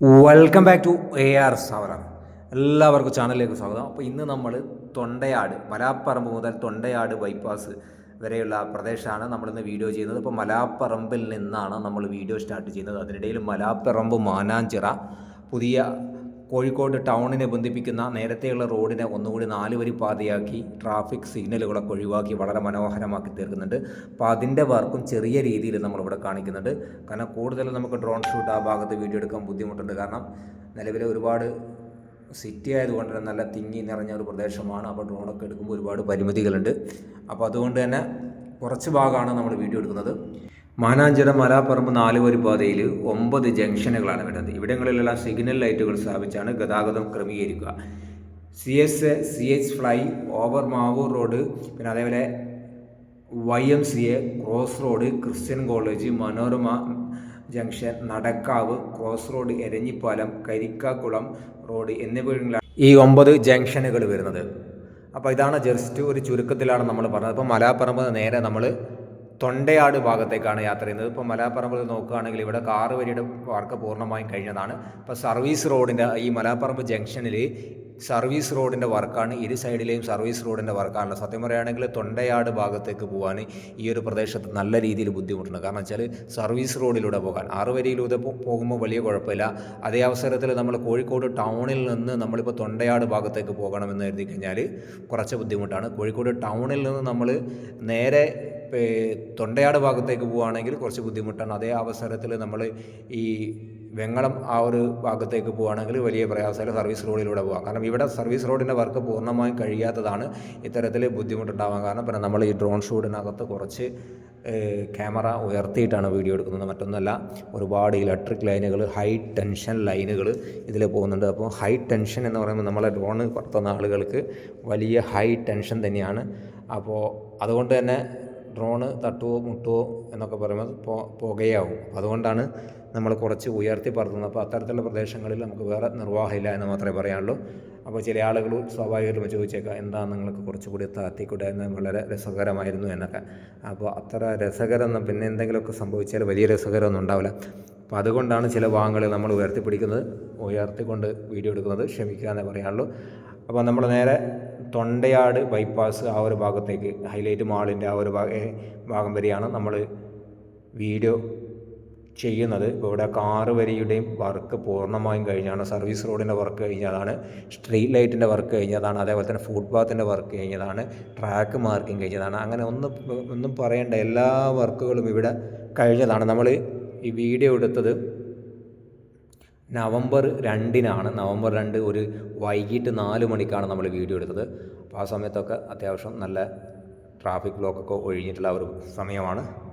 Welcome back to A R സവറ എല്ലാവർക്കും ചാനലിലേക്ക് സ്വാഗതം. അപ്പോൾ ഇന്ന് നമ്മൾ തൊണ്ടയാട് മലാപ്പറമ്പ് മുതൽ തൊണ്ടയാട് ബൈപ്പാസ് വരെയുള്ള പ്രദേശമാണ് നമ്മളിന്ന് വീഡിയോ ചെയ്യുന്നത്. അപ്പോൾ മലാപ്പറമ്പിൽ നിന്നാണ് നമ്മൾ വീഡിയോ സ്റ്റാർട്ട് ചെയ്യുന്നത്. അതിനിടയിൽ മലാപ്പറമ്പ് മാനാഞ്ചിറ പുതിയ കോഴിക്കോട് ടൗണിനെ ബന്ധിപ്പിക്കുന്ന നേരത്തെയുള്ള റോഡിനെ ഒന്നുകൂടി നാല് വരി പാതയാക്കി ട്രാഫിക് സിഗ്നലുകളൊക്കെ ഒഴിവാക്കി വളരെ മനോഹരമാക്കി തീർക്കുന്നുണ്ട്. അപ്പോൾ അതിന്റെ വർക്കും ചെറിയ രീതിയിൽ നമ്മളിവിടെ കാണിക്കുന്നുണ്ട്. കാരണം കൂടുതലും നമുക്ക് ഡ്രോൺ ഷൂട്ട് ആ ഭാഗത്ത് വീഡിയോ എടുക്കാൻ ബുദ്ധിമുട്ടുണ്ട്. കാരണം നിലവിലെ ഒരുപാട് സിറ്റി ആയതുകൊണ്ട് തന്നെ നല്ല തിങ്ങി നിറഞ്ഞ ഒരു പ്രദേശമാണ്. അപ്പോൾ ഡ്രോണൊക്കെ എടുക്കുമ്പോൾ ഒരുപാട് പരിമിതികളുണ്ട്. അപ്പോൾ അതുകൊണ്ട് തന്നെ കുറച്ച് ഭാഗമാണ് നമ്മൾ വീഡിയോ എടുക്കുന്നത്. മാനാഞ്ചിറ മലാപ്പറമ്പ് നാല് വരി പാതയിൽ ഒമ്പത് ജംഗ്ഷനുകളാണ് വരുന്നത്. ഇവിടങ്ങളിലെല്ലാം സിഗ്നൽ ലൈറ്റുകൾ സ്ഥാപിച്ചാണ് ഗതാഗതം ക്രമീകരിക്കുക. C S C H flyover Mavoor road പിന്നെ അതേപോലെ Y M C A cross road Christian college Manorama junction Nadakkavu cross road Eranhipalam Karikkakulam road എന്നിവിടങ്ങളിലാണ് ഈ ഒമ്പത് ജംഗ്ഷനുകൾ വരുന്നത്. അപ്പോൾ ഇതാണ് ജസ്റ്റ് ഒരു ചുരുക്കത്തിലാണ് നമ്മൾ പറഞ്ഞത്. അപ്പോൾ മലാപ്പറമ്പ് നേരെ നമ്മൾ തൊണ്ടയാട് ഭാഗത്തേക്കാണ് യാത്ര ചെയ്യുന്നത്. ഇപ്പോൾ മലാപ്പറമ്പിൽ നോക്കുകയാണെങ്കിൽ ഇവിടെ കാറ് വരിയുടെ വർക്ക് പൂർണമായും കഴിഞ്ഞതാണ്. ഇപ്പോൾ സർവീസ് റോഡിന്റെ ഈ മലാപ്പറമ്പ് ജംഗ്ഷനിൽ സർവീസ് റോഡിന്റെ വർക്കാണ്. ഇരു സൈഡിലെയും സർവീസ് റോഡിന്റെ വർക്കാണല്ലോ. സത്യം പറയുകയാണെങ്കിൽ തൊണ്ടയാട് ഭാഗത്തേക്ക് പോകാൻ ഈ ഒരു പ്രദേശത്ത് നല്ല രീതിയിൽ ബുദ്ധിമുട്ടുണ്ട്. കാരണം വെച്ചാൽ സർവീസ് റോഡിലൂടെ പോകാൻ. ആറ് വരിയിലൂടെ പോ- പോകുമ്പോൾ വലിയ കുഴപ്പമില്ല. അതേ അവസരത്തിൽ നമ്മൾ കോഴിക്കോട് ടൗണിൽ നിന്ന് നമ്മളിപ്പോൾ തൊണ്ടയാട് ഭാഗത്തേക്ക് പോകണമെന്ന് കരുതി കഴിഞ്ഞാൽ കുറച്ച് ബുദ്ധിമുട്ടാണ്. കോഴിക്കോട് ടൗണിൽ നിന്ന് നമ്മൾ നേരെ തൊണ്ടയാട് ഭാഗത്തേക്ക് പോവുകയാണെങ്കിൽ കുറച്ച് ബുദ്ധിമുട്ടാണ്. അതേ അവസരത്തിൽ നമ്മൾ ഈ വെങ്ങളം ആ ഒരു ഭാഗത്തേക്ക് പോവുകയാണെങ്കിൽ വലിയ പ്രയാസമില്ല സർവീസ് റോഡിലൂടെ പോകാം കാരണം ഇവിടെ സർവീസ് റോഡിന്റെ വർക്ക് പൂർണമായും കഴിയാത്തതാണ് ഇത്തരത്തിൽ ബുദ്ധിമുട്ടുണ്ടാവാൻ കാരണം. പിന്നെ നമ്മൾ ഈ ഡ്രോൺ ഷൂട്ടിനകത്ത് കുറച്ച് ക്യാമറ ഉയർത്തിയിട്ടാണ് വീഡിയോ എടുക്കുന്നത്. മറ്റൊന്നല്ല ഒരുപാട് ഇലക്ട്രിക് ലൈനുകൾ ഹൈ ടെൻഷൻ ലൈനുകൾ ഇതിൽ പോകുന്നുണ്ട്. അപ്പോൾ ഹൈ ടെൻഷൻ എന്ന് പറയുമ്പോൾ നമ്മളെ ഡ്രോൺ പറത്തുന്ന ആളുകൾക്ക് വലിയ ഹൈ ടെൻഷൻ തന്നെയാണ്. അപ്പോൾ അതുകൊണ്ട് തന്നെ ഡ്രോണ് തട്ടുവോ മുട്ടുവോ എന്നൊക്കെ പറയുമ്പോൾ പുകയാവും. അതുകൊണ്ടാണ് നമ്മൾ കുറച്ച് ഉയർത്തി പറത്തുന്നത് അപ്പോൾ അത്തരത്തിലുള്ള പ്രദേശങ്ങളിൽ നമുക്ക് വേറെ നിർവാഹമില്ല എന്ന് മാത്രമേ പറയാനുള്ളൂ. അപ്പോൾ ചില ആളുകൾ സ്വാഭാവികമായിട്ടും ചോദിച്ചേക്കാം എന്താ നിങ്ങൾക്ക് കുറച്ചുകൂടി താത്തിക്കൂടെ എന്ന് വളരെ രസകരമായിരുന്നു എന്നൊക്കെ. അപ്പോൾ അത്ര രസകരം പിന്നെ എന്തെങ്കിലുമൊക്കെ സംഭവിച്ചാൽ വലിയ രസകരമൊന്നും ഉണ്ടാവില്ല. അപ്പോൾ അതുകൊണ്ടാണ് ചില ഭാഗങ്ങൾ നമ്മൾ ഉയർത്തിപ്പിടിക്കുന്നത്. ഉയർത്തിക്കൊണ്ട് വീഡിയോ എടുക്കുന്നത് ക്ഷമിക്കുക എന്നേ പറയാനുള്ളൂ. അപ്പോൾ നമ്മൾ നേരെ തൊണ്ടയാട് ബൈപ്പാസ് ആ ഒരു ഭാഗത്തേക്ക് ഹൈലൈറ്റ് മാളിന്റെ ആ ഒരു ഭാഗം വരെയാണ് നമ്മൾ വീഡിയോ ചെയ്യുന്നത്. ഇവിടെ കാറ് വരിയുടെയും വർക്ക് പൂർണമായും കഴിഞ്ഞാണ് സർവീസ് റോഡിന്റെ വർക്ക് കഴിഞ്ഞതാണ്. സ്ട്രീറ്റ് ലൈറ്റിന്റെ വർക്ക് കഴിഞ്ഞതാണ്. അതേപോലെ തന്നെ ഫുട്പാത്തിന്റെ വർക്ക് കഴിഞ്ഞതാണ്. ട്രാക്ക് മാർക്കിംഗ് കഴിഞ്ഞതാണ്. അങ്ങനെ ഒന്ന് ഒന്നും പറയേണ്ട എല്ലാ വർക്കുകളും ഇവിടെ കഴിഞ്ഞതാണ്. നമ്മൾ ഈ വീഡിയോ എടുത്തത് നവംബർ രണ്ടിനാണ്. നവംബർ രണ്ട് ഒരു വൈകിട്ട് നാല് മണിക്കാണ് നമ്മൾ വീഡിയോ എടുത്തത്. അപ്പോൾ ആ സമയത്തൊക്കെ അത്യാവശ്യം നല്ല ട്രാഫിക് ബ്ലോക്കൊക്കെ ഒഴിഞ്ഞിട്ടുള്ള ഒരു സമയമാണ്.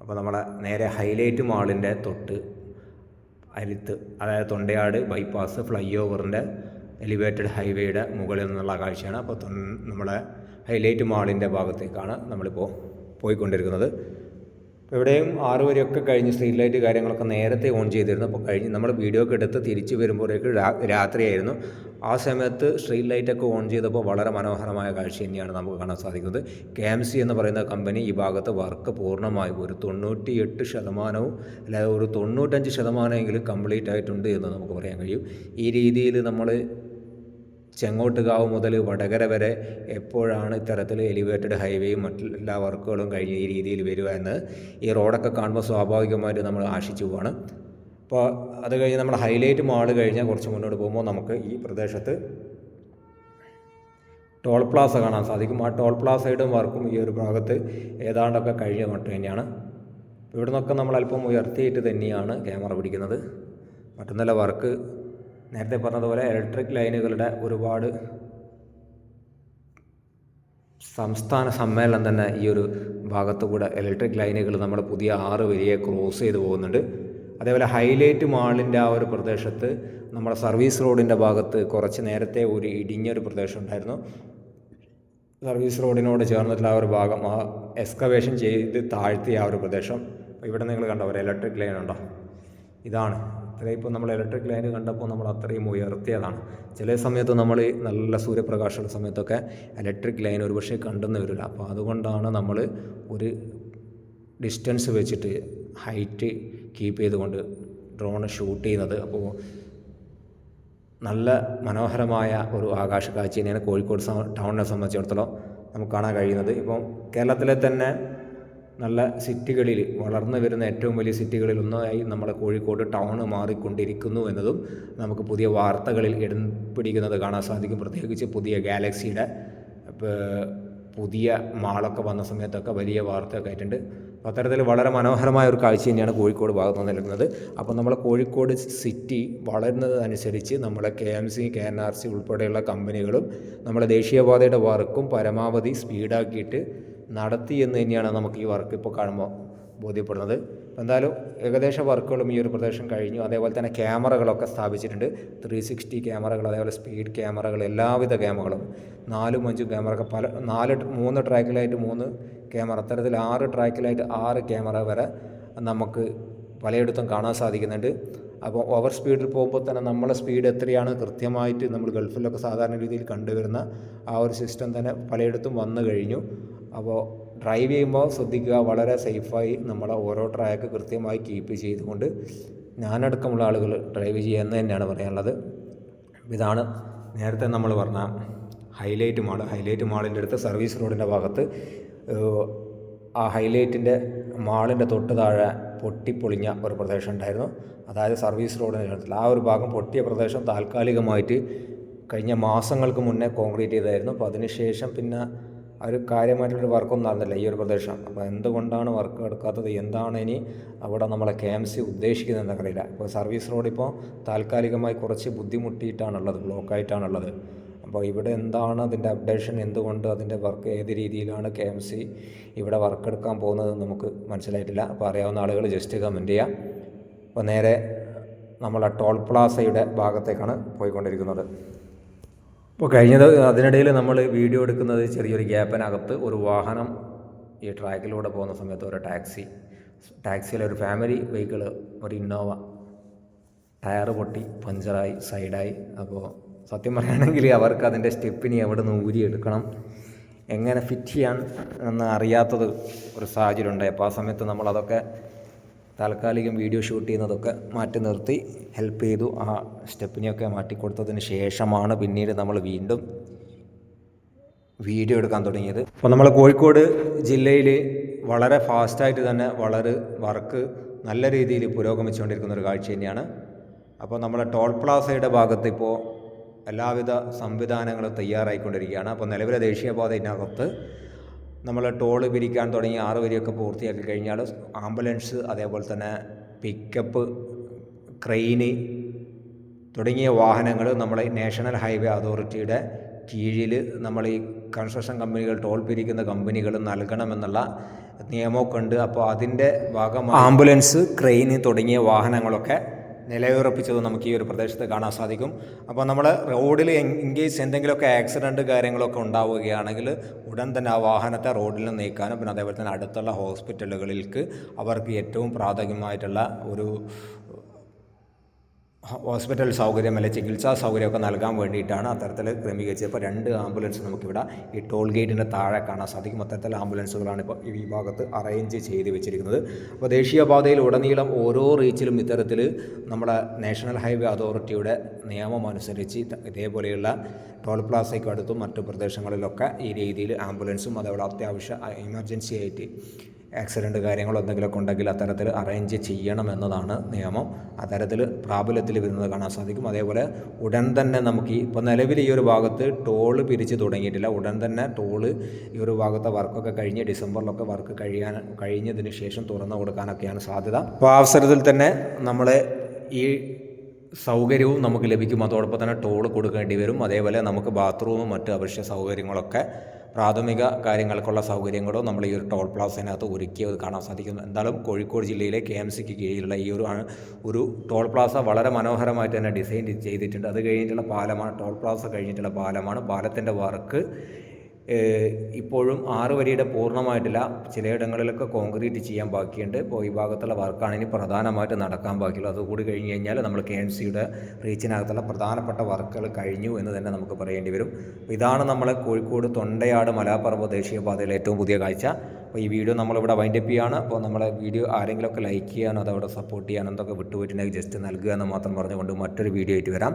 അപ്പോൾ നമ്മളെ നേരെ ഹൈലൈറ്റ് മാളിന്റെ തൊട്ട് അരുത്ത് അതായത് തൊണ്ടയാട് ബൈപ്പാസ് ഫ്ലൈ ഓവറിന്റെ എലിവേറ്റഡ് ഹൈവേയുടെ മുകളിൽ നിന്നുള്ള കാഴ്ചയാണ്. അപ്പോൾ നമ്മുടെ ഹൈലൈറ്റ് മാളിന്റെ ഭാഗത്തേക്കാണ് നമ്മളിപ്പോൾ പോയിക്കൊണ്ടിരിക്കുന്നത്. ഇവിടെയും ആറ് വരെയൊക്കെ കഴിഞ്ഞ് സ്ട്രീറ്റ് ലൈറ്റ് കാര്യങ്ങളൊക്കെ നേരത്തെ ഓൺ ചെയ്തിരുന്നു. അപ്പോൾ കഴിഞ്ഞ് നമ്മൾ വീഡിയോ ഒക്കെ എടുത്ത് തിരിച്ച് വരുമ്പോഴേക്ക് രാത്രിയായിരുന്നു. ആ സമയത്ത് സ്ട്രീറ്റ് ലൈറ്റൊക്കെ ഓൺ ചെയ്തപ്പോൾ വളരെ മനോഹരമായ കാഴ്ച തന്നെയാണ് നമുക്ക് കാണാൻ സാധിക്കുന്നത്. കെ എം സി എന്ന് പറയുന്ന കമ്പനി ഈ ഭാഗത്ത് വർക്ക് പൂർണമായി. ഒരു തൊണ്ണൂറ്റിയെട്ട് ശതമാനവും അല്ലാതെ ഒരു തൊണ്ണൂറ്റഞ്ച് ശതമാനമെങ്കിലും കംപ്ലീറ്റ് ആയിട്ടുണ്ട് എന്ന് നമുക്ക് പറയാൻ കഴിയും. ഈ രീതിയിൽ നമ്മൾ ചെങ്ങോട്ടുകാവ് മുതൽ വടകര വരെ എപ്പോഴാണ് ഇത്തരത്തിൽ എലിവേറ്റഡ് ഹൈവേയും മറ്റെല്ലാ വർക്കുകളും കഴിഞ്ഞ ഈ രീതിയിൽ വരിക എന്ന് ഈ റോഡൊക്കെ കാണുമ്പോൾ സ്വാഭാവികമായിട്ട് നമ്മൾ ആശിച്ചു പോവാണ്. അപ്പോൾ അത് കഴിഞ്ഞ് നമ്മൾ ഹൈലൈറ്റ് മാൾ കഴിഞ്ഞാൽ കുറച്ച് മുന്നോട്ട് പോകുമ്പോൾ നമുക്ക് ഈ പ്രദേശത്ത് ടോൾ പ്ലാസ കാണാൻ സാധിക്കും. ആ ടോൾ പ്ലാസയുടെ വർക്കും ഈ ഒരു ഭാഗത്ത് ഏതാണ്ടൊക്കെ കഴിഞ്ഞ മട്ട് തന്നെയാണ്. ഇവിടെ നിന്നൊക്കെ നമ്മൾ അല്പം ഉയർത്തിയിട്ട് തന്നെയാണ് ക്യാമറ പിടിക്കുന്നത്. മറ്റൊന്നല്ല വർക്ക് നേരത്തെ പറഞ്ഞതുപോലെ ഇലക്ട്രിക് ലൈനുകളുടെ ഒരുപാട് സംസ്ഥാന സമ്മേളനം തന്നെ ഈ ഒരു ഭാഗത്തുകൂടെ ഇലക്ട്രിക് ലൈനുകൾ നമ്മൾ പുതിയ ആറ് വരിയെ ക്രോസ് ചെയ്ത് പോകുന്നുണ്ട്. അതേപോലെ ഹൈലൈറ്റ് മാളിന്റെ ആ ഒരു പ്രദേശത്ത് നമ്മുടെ സർവീസ് റോഡിന്റെ ഭാഗത്ത് കുറച്ച് നേരത്തെ ഒരു ഇടിഞ്ഞൊരു പ്രദേശം ഉണ്ടായിരുന്നു. സർവീസ് റോഡിനോട് ചേർന്നിട്ടുള്ള ആ ഒരു ഭാഗം ആ എക്സ്കവേഷൻ ചെയ്ത് താഴ്ത്തിയ ആ ഒരു പ്രദേശം. ഇവിടെ നിങ്ങൾ കണ്ടോ ഒരു ഇലക്ട്രിക് ലൈൻ ഉണ്ടോ? ഇതാണ് ഇത്രയും ഇപ്പോൾ നമ്മൾ ഇലക്ട്രിക് ലൈൻ കണ്ടപ്പോൾ നമ്മൾ അത്രയും ഉയർത്തിയതാണ്. ചില സമയത്ത് നമ്മൾ നല്ല സൂര്യപ്രകാശമുള്ള സമയത്തൊക്കെ ഇലക്ട്രിക് ലൈൻ ഒരുപക്ഷെ കണ്ടെന്ന് വരില്ല. അപ്പോൾ അതുകൊണ്ടാണ് നമ്മൾ ഒരു ഡിസ്റ്റൻസ് വെച്ചിട്ട് ഹൈറ്റ് കീപ്പ് ചെയ്തുകൊണ്ട് ഡ്രോൺ ഷൂട്ട് ചെയ്യുന്നത്. അപ്പോൾ നല്ല മനോഹരമായ ഒരു ആകാശ കാഴ്ച തന്നെയാണ് കോഴിക്കോട് ടൗണിനെ സംബന്ധിച്ചിടത്തോളം നമുക്ക് കാണാൻ കഴിയുന്നത്. ഇപ്പം കേരളത്തിലെ തന്നെ നല്ല സിറ്റികളിൽ വളർന്നു വരുന്ന ഏറ്റവും വലിയ സിറ്റികളിൽ ഒന്നായി നമ്മുടെ കോഴിക്കോട് ടൗൺ മാറിക്കൊണ്ടിരിക്കുന്നു എന്നതും നമുക്ക് പുതിയ വാർത്തകളിൽ ഇടം പിടിക്കുന്നത് കാണാൻ സാധിക്കും. പ്രത്യേകിച്ച് പുതിയ ഗാലക്സിയുടെ പുതിയ മാളൊക്കെ വന്ന സമയത്തൊക്കെ വലിയ വാർത്തയൊക്കെ ആയിട്ടുണ്ട്. അപ്പോൾ അത്തരത്തിൽ വളരെ മനോഹരമായ ഒരു കാഴ്ച തന്നെയാണ് കോഴിക്കോട് ഭാഗത്ത് നിന്ന് നൽകുന്നത് അപ്പോൾ നമ്മളെ കോഴിക്കോട് സിറ്റി വളരുന്നതനുസരിച്ച് നമ്മളെ K M C K N R C ഉൾപ്പെടെയുള്ള കമ്പനികളും നമ്മളെ ദേശീയപാതയുടെ വർക്കും പരമാവധി സ്പീഡാക്കിയിട്ട് നടത്തി എന്ന് തന്നെയാണ് നമുക്ക് ഈ വർക്ക് ഇപ്പോൾ കാണുമ്പോൾ ബോധ്യപ്പെടുന്നത്. എന്തായാലും ഏകദേശം വർക്കുകളും ഈ ഒരു പ്രദേശം കഴിഞ്ഞു. അതേപോലെ തന്നെ ക്യാമറകളൊക്കെ സ്ഥാപിച്ചിട്ടുണ്ട്. ത്രീ സിക്സ്റ്റി ക്യാമറകൾ അതേപോലെ സ്പീഡ് ക്യാമറകൾ എല്ലാവിധ ക്യാമറകളും. നാലും അഞ്ചും ക്യാമറ പല നാല് മൂന്ന് ട്രാക്കിലായിട്ട് മൂന്ന് ക്യാമറ അത്തരത്തിൽ ആറ് ട്രാക്കിലായിട്ട് ആറ് ക്യാമറ വരെ നമുക്ക് പലയിടത്തും കാണാൻ സാധിക്കുന്നുണ്ട്. അപ്പോൾ ഓവർ സ്പീഡിൽ പോകുമ്പോൾ തന്നെ നമ്മളെ സ്പീഡ് എത്രയാണ് കൃത്യമായിട്ട് നമ്മൾ ഗൾഫിലൊക്കെ സാധാരണ രീതിയിൽ കണ്ടുവരുന്ന ആ ഒരു സിസ്റ്റം തന്നെ പലയിടത്തും വന്നു കഴിഞ്ഞു. അപ്പോൾ ഡ്രൈവ് ചെയ്യുമ്പോൾ ശ്രദ്ധിക്കുക വളരെ സേഫായി നമ്മളെ ഓരോ ട്രാക്ക് കൃത്യമായി കീപ്പ് ചെയ്തുകൊണ്ട് ഞാനടക്കമുള്ള ആളുകൾ ഡ്രൈവ് ചെയ്യുന്നത് തന്നെയാണ് പറയാനുള്ളത്. ഇതാണ് നേരത്തെ നമ്മൾ പറഞ്ഞ ഹൈലൈറ്റ് മാൾ ഹൈലൈറ്റ് മാളിന്റെ അടുത്ത് സർവീസ് റോഡിന്റെ ഭാഗത്ത് ആ ഹൈലൈറ്റിന്റെ മാളിന്റെ തൊട്ട് താഴെ പൊട്ടിപ്പൊളിഞ്ഞ ഒരു പ്രദേശം ഉണ്ടായിരുന്നു. അതായത് സർവീസ് റോഡിന്റെ അടുത്തുള്ള ആ ഒരു ഭാഗം പൊട്ടിയ പ്രദേശം താൽക്കാലികമായിട്ട് കഴിഞ്ഞ മാസങ്ങൾക്ക് മുന്നേ കോൺക്രീറ്റ് ചെയ്തായിരുന്നു. അപ്പോൾ അതിനുശേഷം പിന്നെ ഒരു കാര്യമായിട്ടുള്ളൊരു വർക്കൊന്നും നടന്നില്ല ഈ ഒരു പ്രദേശം. അപ്പോൾ എന്തുകൊണ്ടാണ് വർക്ക് എടുക്കാത്തത്? എന്താണ് ഇനി അവിടെ നമ്മളെ കെ എം സി ഉദ്ദേശിക്കുന്നത് അറിയില്ല അപ്പോൾ സർവീസ് റോഡ് ഇപ്പോൾ താൽക്കാലികമായി കുറച്ച് ബുദ്ധിമുട്ടിയിട്ടാണുള്ളത് ബ്ലോക്കായിട്ടാണുള്ളത്. അപ്പോൾ ഇവിടെ എന്താണ് അതിന്റെ അപ്ഡേഷൻ? എന്തുകൊണ്ട് അതിന്റെ വർക്ക് ഏത് രീതിയിലാണ് കെ എം സി ഇവിടെ വർക്ക് എടുക്കാൻ പോകുന്നത് നമുക്ക് മനസ്സിലായിട്ടില്ല. അപ്പോൾ അറിയാവുന്ന ആളുകൾ ജസ്റ്റ് കമന്റ് ചെയ്യാം അപ്പോൾ നേരെ നമ്മളെ ടോൾ പ്ലാസയുടെ ഭാഗത്തേക്കാണ് പോയിക്കൊണ്ടിരിക്കുന്നത്. ഇപ്പോൾ കഴിഞ്ഞത് അതിനിടയിൽ നമ്മൾ വീഡിയോ എടുക്കുന്നത് ചെറിയൊരു ഗ്യാപ്പിനകത്ത് ഒരു വാഹനം ഈ ട്രാക്കിലൂടെ പോകുന്ന സമയത്ത് ഒരു ടാക്സി ടാക്സിയിലെ ഒരു ഫാമിലി വെഹിക്കിൾ ഒരു ഇന്നോവ. ടയർ പൊട്ടി പഞ്ചറായി സൈഡായി. അപ്പോൾ സത്യം പറയുകയാണെങ്കിൽ അവർക്ക് അതിന്റെ സ്റ്റെപ്പിനി എവിടെ നിന്ന് ഊരിയെടുക്കണം എങ്ങനെ ഫിറ്റ് ചെയ്യാൻ എന്ന് അറിയാത്തത് ഒരു സാഹചര്യം ഉണ്ടായി. അപ്പോൾ ആ സമയത്ത് നമ്മളതൊക്കെ താൽക്കാലികം വീഡിയോ ഷൂട്ട് ചെയ്യുന്നതൊക്കെ മാറ്റി നിർത്തി. ഹെൽപ്പ് ചെയ്തു. ആ സ്റ്റെപ്പിനെയൊക്കെ മാറ്റിക്കൊടുത്തതിന് ശേഷമാണ് പിന്നീട് നമ്മൾ വീണ്ടും വീഡിയോ എടുക്കാൻ തുടങ്ങിയത്. അപ്പോൾ നമ്മൾ കോഴിക്കോട് ജില്ലയിൽ വളരെ ഫാസ്റ്റായിട്ട് തന്നെ വളരെ വർക്ക് നല്ല രീതിയിൽ പുരോഗമിച്ചുകൊണ്ടിരിക്കുന്ന ഒരു കാഴ്ച തന്നെയാണ്. അപ്പോൾ നമ്മൾ ടോൾ പ്ലാസയുടെ ഭാഗത്ത് ഇപ്പോൾ എല്ലാവിധ സംവിധാനങ്ങളും തയ്യാറായിക്കൊണ്ടിരിക്കുകയാണ്. അപ്പോൾ നിലവിലെ ദേശീയപാതയിനകത്ത് നമ്മൾ ടോൾ പിരിക്കാൻ തുടങ്ങി ആറ് വരിയൊക്കെ പൂർത്തിയാക്കി കഴിഞ്ഞാൽ ആംബുലൻസ് അതേപോലെ തന്നെ പിക്കപ്പ് ക്രെയിന് തുടങ്ങിയ വാഹനങ്ങൾ നമ്മളെ നാഷണൽ ഹൈവേ അതോറിറ്റിയുടെ കീഴിൽ നമ്മൾ ഈ കൺസ്ട്രക്ഷൻ കമ്പനികൾ ടോൾ പിരിക്കുന്ന കമ്പനികൾ നൽകണമെന്നുള്ള നിയമമൊക്കെ ഉണ്ട്. അപ്പോൾ അതിന്റെ ഭാഗമായി ആംബുലൻസ് ക്രെയിൻ തുടങ്ങിയ വാഹനങ്ങളൊക്കെ നിലയുറപ്പിച്ചത് നമുക്ക് ഈ ഒരു പ്രദേശത്ത് കാണാൻ സാധിക്കും. അപ്പോൾ നമ്മൾ റോഡിൽ ഇൻകേസ് എന്തെങ്കിലുമൊക്കെ ആക്സിഡന്റ് കാര്യങ്ങളൊക്കെ ഉണ്ടാവുകയാണെങ്കിൽ ഉടൻ തന്നെ ആ വാഹനത്തെ റോഡിൽ നിന്ന് നീക്കാനും പിന്നെ അതേപോലെ തന്നെ അടുത്തുള്ള ഹോസ്പിറ്റലുകളിലേക്ക് അവർക്ക് ഏറ്റവും പ്രാഥമികമായിട്ടുള്ള ഒരു ഹോസ്പിറ്റൽ സൗകര്യം അല്ലെങ്കിൽ ചികിത്സാ സൗകര്യമൊക്കെ നൽകാൻ വേണ്ടിയിട്ടാണ് അത്തരത്തിൽ ക്രമീകരിച്ചത്. ഇപ്പോൾ രണ്ട് ആംബുലൻസ് നമുക്കിവിടെ ഈ ടോൾ ഗേറ്റിന്റെ താഴെ കാണാൻ സാധിക്കും. അത്തരത്തിൽ ആംബുലൻസുകളാണ് ഇപ്പോൾ ഈ വിഭാഗത്ത് അറേഞ്ച് ചെയ്ത് വെച്ചിരിക്കുന്നത്. അപ്പോൾ ദേശീയപാതയിൽ ഉടനീളം ഓരോ റീച്ചിലും ഇത്തരത്തിൽ നമ്മുടെ നാഷണൽ ഹൈവേ അതോറിറ്റിയുടെ നിയമം അനുസരിച്ച് ഇതേപോലെയുള്ള ടോൾ പ്ലാസയ്ക്ക് അടുത്തും മറ്റു പ്രദേശങ്ങളിലൊക്കെ ഈ രീതിയിൽ ആംബുലൻസും അതേപോലെ അത്യാവശ്യ എമർജൻസി ആയിട്ട് ആക്സിഡന്റ് കാര്യങ്ങളോ എന്തെങ്കിലുമൊക്കെ ഉണ്ടെങ്കിൽ അത്തരത്തിൽ അറേഞ്ച് ചെയ്യണമെന്നതാണ് നിയമം. അത്തരത്തിൽ പ്രാബല്യത്തിൽ വരുന്നത് കാണാൻ സാധിക്കും. അതേപോലെ ഉടൻ തന്നെ നമുക്ക് ഈ ഇപ്പോൾ നിലവിൽ ഈ ഒരു ഭാഗത്ത് ടോൾ പിരിച്ച് തുടങ്ങിയിട്ടില്ല. ഉടൻ തന്നെ ടോൾ ഈ ഒരു ഭാഗത്തെ വർക്കൊക്കെ കഴിഞ്ഞ് ഡിസംബറിലൊക്കെ വർക്ക് കഴിയാൻ കഴിഞ്ഞതിന് ശേഷം തുറന്നു കൊടുക്കാനൊക്കെയാണ് സാധ്യത. അപ്പോൾ ആ അവസരത്തിൽ തന്നെ നമ്മളെ ഈ സൗകര്യവും നമുക്ക് ലഭിക്കും. അതോടൊപ്പം തന്നെ ടോൾ കൊടുക്കേണ്ടി വരും. അതേപോലെ നമുക്ക് ബാത്റൂമും മറ്റ് അവശ്യ സൗകര്യങ്ങളൊക്കെ പ്രാഥമിക കാര്യങ്ങൾക്കുള്ള സൗകര്യങ്ങളോ നമ്മൾ ഈ ഒരു ടോൾ പ്ലാസിനകത്ത് ഒരുക്കിയത് കാണാൻ സാധിക്കുന്നു. എന്തായാലും കോഴിക്കോട് ജില്ലയിലെ കെ എം സിക്ക് കീഴിലുള്ള ഈ ഒരു ഒരു ടോൾ പ്ലാസ വളരെ മനോഹരമായിട്ട് തന്നെ ഡിസൈൻ ചെയ്തിട്ടുണ്ട്. അത് കഴിഞ്ഞിട്ടുള്ള പാലമാണ് ടോൾ പ്ലാസ കഴിഞ്ഞിട്ടുള്ള പാലമാണ്. പാലത്തിന്റെ വർക്ക് ഇപ്പോഴും ആറ് വരിയുടെ പൂർണമായിട്ടില്ല. ചിലയിടങ്ങളിലൊക്കെ കോൺക്രീറ്റ് ചെയ്യാൻ ബാക്കിയുണ്ട്. ഇപ്പോൾ ഈ ഭാഗത്തുള്ള വർക്കാണ് ഇനി പ്രധാനമായിട്ട് നടക്കാൻ ബാക്കിയുള്ളത്. അതുകൂടി കഴിഞ്ഞ് കഴിഞ്ഞാൽ നമ്മൾ കെ എം സിയുടെ റീച്ചിനകത്തുള്ള പ്രധാനപ്പെട്ട വർക്കുകൾ കഴിഞ്ഞു എന്ന് തന്നെ നമുക്ക് പറയേണ്ടി വരും. ഇതാണ് നമ്മൾ കോഴിക്കോട് തൊണ്ടയാട് മലാപ്പറമ്പ് ദേശീയപാതയിലെ ഏറ്റവും പുതിയ കാഴ്ച. അപ്പോൾ ഈ വീഡിയോ നമ്മളിവിടെ വൈൻഡപ്പ് ചെയ്യുകയാണ് അപ്പോൾ നമ്മളെ വീഡിയോ ആരെങ്കിലുമൊക്കെ ലൈക്ക് ചെയ്യാനോ അതവിടെ സപ്പോർട്ട് ചെയ്യാനോ എന്തൊക്കെ വിട്ടുപോയിട്ടുണ്ടെങ്കിൽ ജസ്റ്റ് നൽകുക എന്ന് മാത്രം പറഞ്ഞുകൊണ്ട് മറ്റൊരു വീഡിയോ ആയിട്ട് വരാം.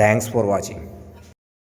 Thanks for watching